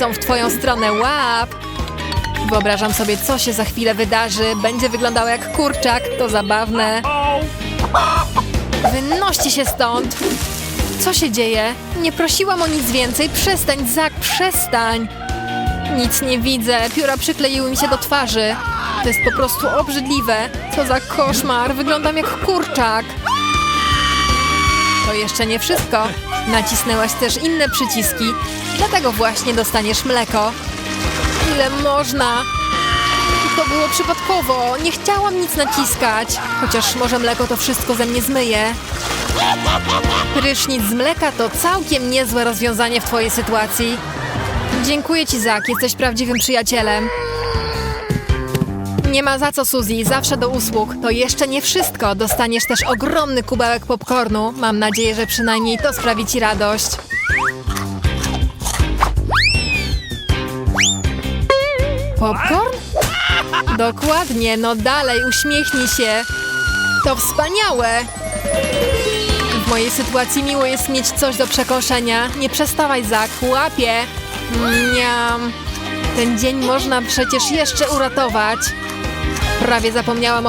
Są w twoją stronę łap. Wyobrażam sobie, co się za chwilę wydarzy. Będzie wyglądało jak kurczak. To zabawne. Wynoście się stąd. Co się dzieje? Nie prosiłam o nic więcej. Przestań, Zak, przestań. Nic nie widzę. Pióra przykleiły mi się do twarzy. To jest po prostu obrzydliwe. Co za koszmar. Wyglądam jak kurczak. To jeszcze nie wszystko. Nacisnęłaś też inne przyciski. Dlatego właśnie dostaniesz mleko. Ile można? To było przypadkowo. Nie chciałam nic naciskać. Chociaż może mleko to wszystko ze mnie zmyje. Prysznic z mleka to całkiem niezłe rozwiązanie w twojej sytuacji. Dziękuję ci, Zak. Jesteś prawdziwym przyjacielem. Nie ma za co, Suzy. Zawsze do usług. To jeszcze nie wszystko. Dostaniesz też ogromny kubełek popcornu. Mam nadzieję, że przynajmniej to sprawi ci radość. Popcorn? Dokładnie, no dalej, uśmiechnij się. To wspaniałe! W mojej sytuacji miło jest mieć coś do przekąszenia. Nie przestawaj, Zak, łapie. Miam. Ten dzień można przecież jeszcze uratować. Prawie zapomniałam o